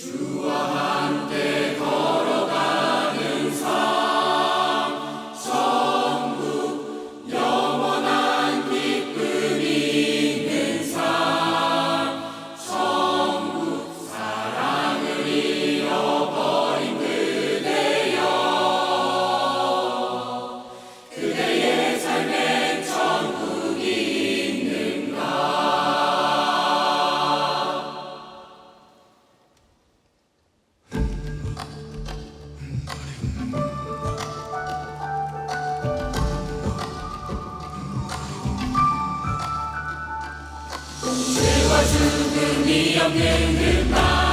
True. 죽음이 없는 음악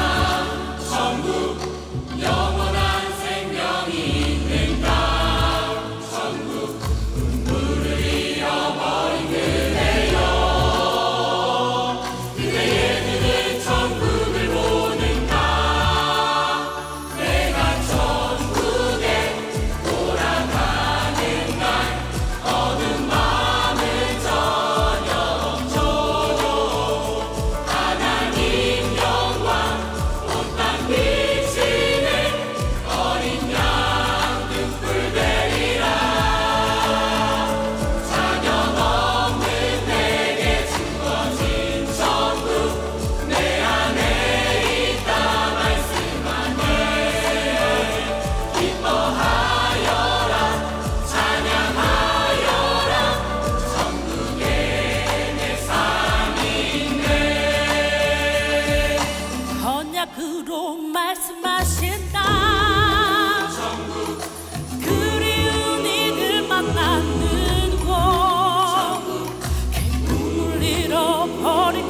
앞으로 말씀하신다. 그리운 이들 만나는 곳. 눈물 잃어버린